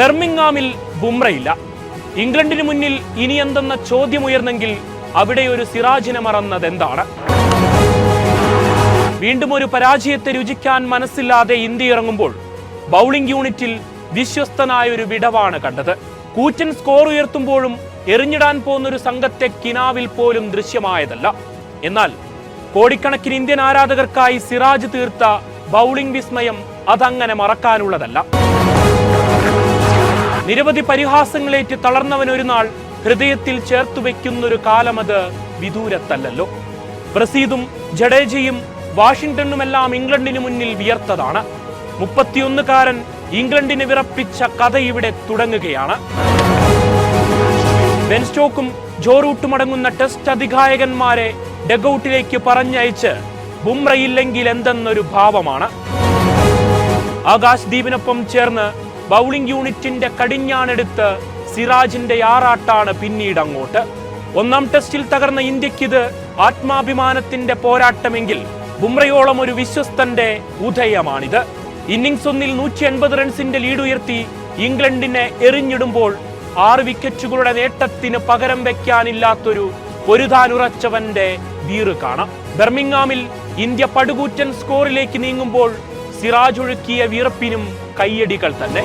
ബെർമിംഗാമിൽ ബുംറയില്ല. ഇംഗ്ലണ്ടിന് മുന്നിൽ ഇനി എന്തെന്ന ചോദ്യമുയർന്നെങ്കിൽ അവിടെ ഒരു സിറാജിനെ മറന്നതെന്താണ്? വീണ്ടും ഒരു പരാജയത്തെ രുചിക്കാൻ മനസ്സില്ലാതെ ഇന്ത്യ ഇറങ്ങുമ്പോൾ ബൗളിംഗ് യൂണിറ്റിൽ വിശ്വസ്തനായ ഒരു വിടവാണ് കണ്ടത്. കൂറ്റൻ സ്കോർ ഉയർത്തുമ്പോഴും എറിഞ്ഞിടാൻ പോകുന്ന ഒരു സംഘത്തെ കിനാവിൽ പോലും ദൃശ്യമായതല്ല. എന്നാൽ കോടിക്കണക്കിന് ഇന്ത്യൻ ആരാധകർക്കായി സിറാജ് തീർത്ത ബൗളിംഗ് വിസ്മയം അതങ്ങനെ മറക്കാനുള്ളതല്ല. നിരവധി പരിഹാസങ്ങളേറ്റ് തളർന്നവൻ ഒരു നാൾ ഹൃദയത്തിൽ ചേർത്തു വെക്കുന്നൊരു കാലമത് വിദൂരത്തല്ലല്ലോ. പ്രസീദും ജഡേജയും വാഷിംഗ്ടണുമെല്ലാം ഇംഗ്ലണ്ടിന് മുന്നിൽ വിയർത്തതാണ്. മുപ്പത്തിയൊന്നുകാരൻ ഇംഗ്ലണ്ടിനെ വിറപ്പിച്ച കഥ ഇവിടെ തുടങ്ങുകയാണ്. ബെൻസ്റ്റോക്കും സ്റ്റോക്കും ജോ റൂട്ടും അടങ്ങുന്ന ടെസ്റ്റ് അധികായകന്മാരെ ഡഗൌട്ടിലേക്ക് പറഞ്ഞയച്ച് ബുംറയില്ലെങ്കിൽ എന്തെന്നൊരു ഭാവമാണ്. ആകാശ് ദീപിനൊപ്പം ചേർന്ന് ബൗളിംഗ് യൂണിറ്റിന്റെ കടിഞ്ഞാണെടുത്ത് സിറാജിന്റെ ആറാട്ടാണ് പിന്നീട് അങ്ങോട്ട്. ഒന്നാം ടെസ്റ്റിൽ തകർന്ന ഇന്ത്യക്കിത് ആത്മാഭിമാനത്തിന്റെ പോരാട്ടമെങ്കിൽ ബുംറയോളം ഒരു വിശ്വസ്തന്റെ ഉദയമാണിത്. ഇന്നിംഗ്സ് ഒന്നിൽ നൂറ്റി എൺപത് റൺസിന്റെ ലീഡ് ഉയർത്തി ഇംഗ്ലണ്ടിനെ എറിഞ്ഞിടുമ്പോൾ ആറ് വിക്കറ്റുകളുടെ നേട്ടത്തിന് പകരം വെക്കാനില്ലാത്തൊരു പൊരുതാനുറച്ചവന്റെ വീറ് കാണാം. ബെർമിംഗാമിൽ ഇന്ത്യ പടുകൂറ്റൻ സ്കോറിലേക്ക് നീങ്ങുമ്പോൾ സിറാജ് ഒഴുക്കിയ വീർപ്പിനും കയ്യടികൾ തന്നെ.